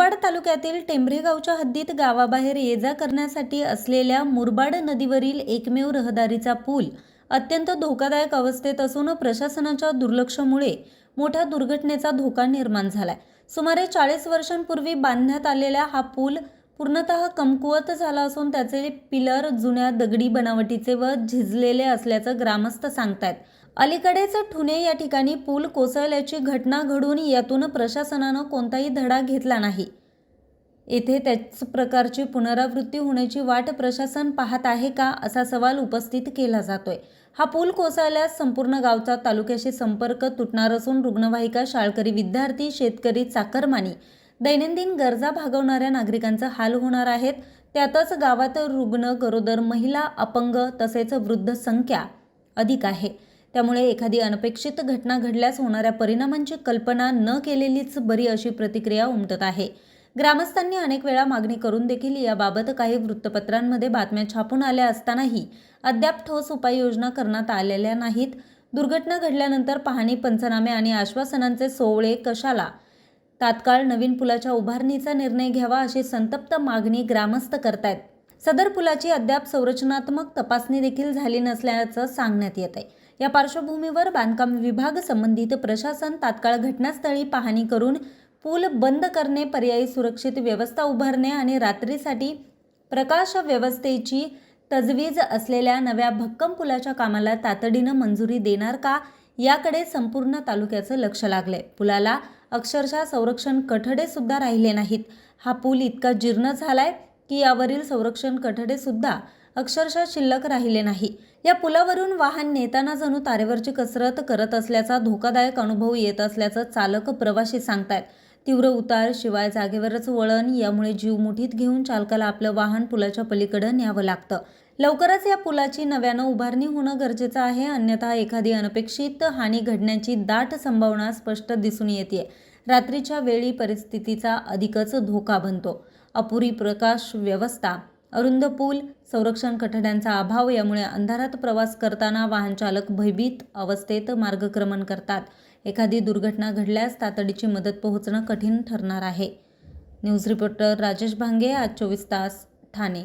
मुरबाड तालुक्यातील टेंभरे गावच्या हद्दीत गावाबाहेर ये जा करण्यासाठी असलेल्या मुरबाड नदीवरील एकमेव रहदारीचा पूल अत्यंत धोकादायक अवस्थेत असून प्रशासनाच्या दुर्लक्षामुळे मोठ्या दुर्घटनेचा धोका निर्माण झालाय. सुमारे चाळीस वर्षांपूर्वी बांधण्यात आलेला हा पूल पूर्णतः कमकुवत झाला असून त्याचे पिलर जुन्या दगडी बनावटीचे व झिजलेले असल्याचं ग्रामस्थ सांगतायत. अलीकडेच ठुणे या ठिकाणी पूल कोसळल्याची घटना घडून यातून प्रशासनानं कोणताही धडा घेतला नाही. येथे त्याच प्रकारची पुनरावृत्ती होण्याची वाट प्रशासन पाहत आहे का असा सवाल उपस्थित केला जातोय. हा पूल कोसळल्यास संपूर्ण गावचा तालुक्याशी संपर्क तुटणार असून रुग्णवाहिका शाळकरी विद्यार्थी शेतकरी चाकरमानी दैनंदिन गरजा भागवणाऱ्या नागरिकांचा हाल होणार आहेत. त्यातच गावात रुग्ण गरोदर महिला अपंग तसेच वृद्ध संख्या अधिक आहे. त्यामुळे एखादी अनपेक्षित घटना घडल्यास होणाऱ्या परिणामांची कल्पना न केलेलीच बरी अशी प्रतिक्रिया उमटत आहे. ग्रामस्थांनी अनेक वेळा मागणी करून देखील याबाबत काही वृत्तपत्रांमध्ये बातम्या छापून आल्या असतानाही अद्याप ठोस उपाययोजना करण्यात आलेल्या नाहीत. दुर्घटना घडल्यानंतर पाहणी पंचनामे आणि आश्वासनांचे सोवळे कशाला? तात्काळ नवीन पुलाच्या उभारणीचा निर्णय घ्यावा अशी संतप्त मागणी ग्रामस्थ करतायत. सदर पुलाची अद्याप संरचनात्मक तपासणी देखील झाली नसल्याचं सांगण्यात येत आहे. या पार्श्वभूमीवर बांधकाम विभाग संबंधित प्रशासन तात्काळ घटनास्थळी पाहणी करून पूल बंद करणे पर्यायी सुरक्षित व्यवस्था उभारणे आणि रात्रीसाठी प्रकाश व्यवस्थेची तजवीज असलेल्या नव्या भक्कम पुलाच्या कामाला तातडीनं मंजुरी देणार का याकडे संपूर्ण तालुक्याचं लक्ष लागलंय. पुलाला अक्षरशः संरक्षण कठडे सुद्धा राहिले नाहीत. हा पूल इतका जीर्ण झालाय की यावरील संरक्षण कठडे सुद्धा अक्षरशः शिल्लक राहिले नाही. या पुलावरून वाहन नेताना जणू तारेवरची कसरत करत असल्याचा धोकादायक अनुभव येत असल्याचं चालक प्रवासी सांगतायत. तीव्र उतार शिवाय जागेवरच वळण यामुळे जीव मुठीत घेऊन चालकाला आपलं वाहन पुलाच्या पलीकडे न्यावं लागतं. लवकरच या पुलाची नव्यानं उभारणी होणं गरजेचं आहे. अन्यथा एखादी अनपेक्षित हानी घडण्याची दाट संभावना स्पष्ट दिसून येते रात्रीच्या वेळी परिस्थितीचा अधिकच धोका बनतो. अपुरी प्रकाश व्यवस्था अरुंद पूल संरक्षण कठड्यांचा अभाव यामुळे अंधारात प्रवास करताना वाहनचालक भयभीत अवस्थेत मार्गक्रमण करतात. एखादी दुर्घटना घडल्यास तातडीची मदत पोहोचणं कठीण ठरणार आहे. न्यूज रिपोर्टर राजेश भांगे आज चोवीस तास ठाणे.